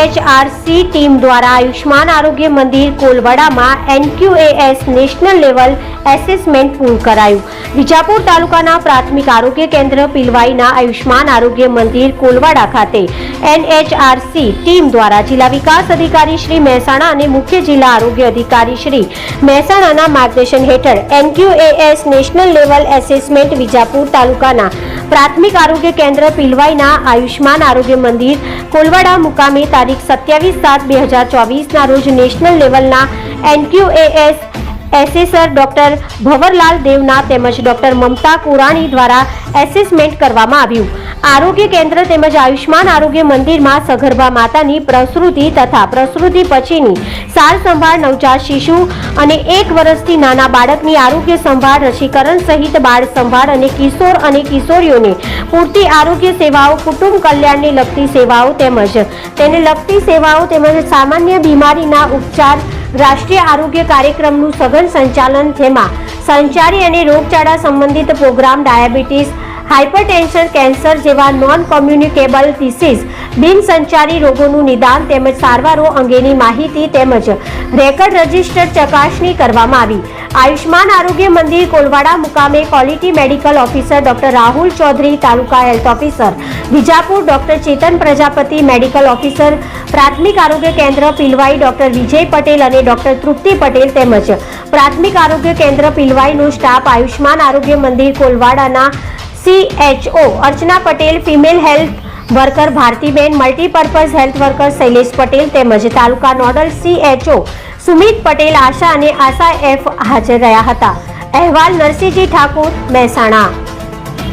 એનએચઆરસી team દ્વારા આયુષ્માન આરોગ્ય મંદિર કોલવડામાં NQAS national level assessment પૂર્ણ કરાયું. વિજાપુર તાલુકાના પ્રાથમિક આરોગ્ય કેન્દ્ર પિલવાઈના આયુષ્માન આરોગ્ય મંદિર કોલવાડા ખાતે એનએચઆરસી ટીમ દ્વારા જિલ્લા વિકાસ અધિકારી શ્રી મહેસાણા અને મુખ્ય જિલ્લા આરોગ્ય અધિકારી શ્રી મહેસાણાના માર્ગદર્શન હેઠળ NQAS national level assessment Vijapur તાલુકાના પ્રાથમિક આરોગ્ય કેન્દ્ર પિલવાઈના આયુષ્માન આરોગ્ય મંદિર કોલવાડા મુકામે તારીખ સત્યાવીસ સાત બે હજાર ચોવીસના રોજ નેશનલ લેવલના એનક્યુએએસ એસેસર ડોક્ટર ભવરલાલ દેવના તેમજ ડોક્ટર મમતા કુરાણી દ્વારા એસેસમેન્ટ કરવામાં આવ્યું. આરોગ્ય કેન્દ્ર તેમજ આયુષ્માન આરોગ્ય મંદિરમાં સગર્ભા માતાની પ્રસૂતિ તથા પ્રસૂતિ પછીની સાર સંભાળ નવજાત શિશુ અને એક વર્ષથી નાના બાળકની આરોગ્ય સંભાળ, રસીકરણ સહિત બાળ સંભાળ અને કિશોર અને કિશોરીઓને પૂરતી આરોગ્ય સેવાઓ, કુટુંબ કલ્યાણને લગતી સેવાઓ તેમજ તેને લગતી સેવાઓ તેમજ સામાન્ય બીમારીના ઉપચાર, રાષ્ટ્રીય આરોગ્ય કાર્યક્રમનું સઘન સંચાલન તેમાં સંચારી અને રોગચાળા સંબંધિત પ્રોગ્રામ, ડાયાબિટીસ હાઇપરટેન્શન કેન્સર જેવા નોન કોમ્યુનિકેબલ ડિસીઝ બિનસંચારી રોગોનું નિદાન તેમજ સારવારો અંગેની માહિતી તેમજ રેકર્ડ રજિસ્ટર ચકાસણી કરવામાં આવી. આયુષ્માન આરોગ્ય મંદિર કોલવાડા મુકામે quality medical officer doctor Rahul Chaudhari, taluka health officer Vijapur doctor Chetan Prajapati medical officer પ્રાથમિક આરોગ્ય કેન્દ્ર પિલવાઈ ડોક્ટર વિજય પટેલ અને ડોક્ટર તૃપ્તિ પટેલ તેમજ પ્રાથમિક આરોગ્ય કેન્દ્ર પિલવાઈનો staff Ayushman Arogya Mandir કોલવાડાના CHO Archana Patel, female health worker Bhartiben, multipurpose health worker Shailesh Patel તેમજ taluka nodal CHO Sumit Patel, ASHA અને આશા એફ હાજર રહ્યા હતા. અહેવાલ નરસિંહજી ઠાકોર, મહેસાણા.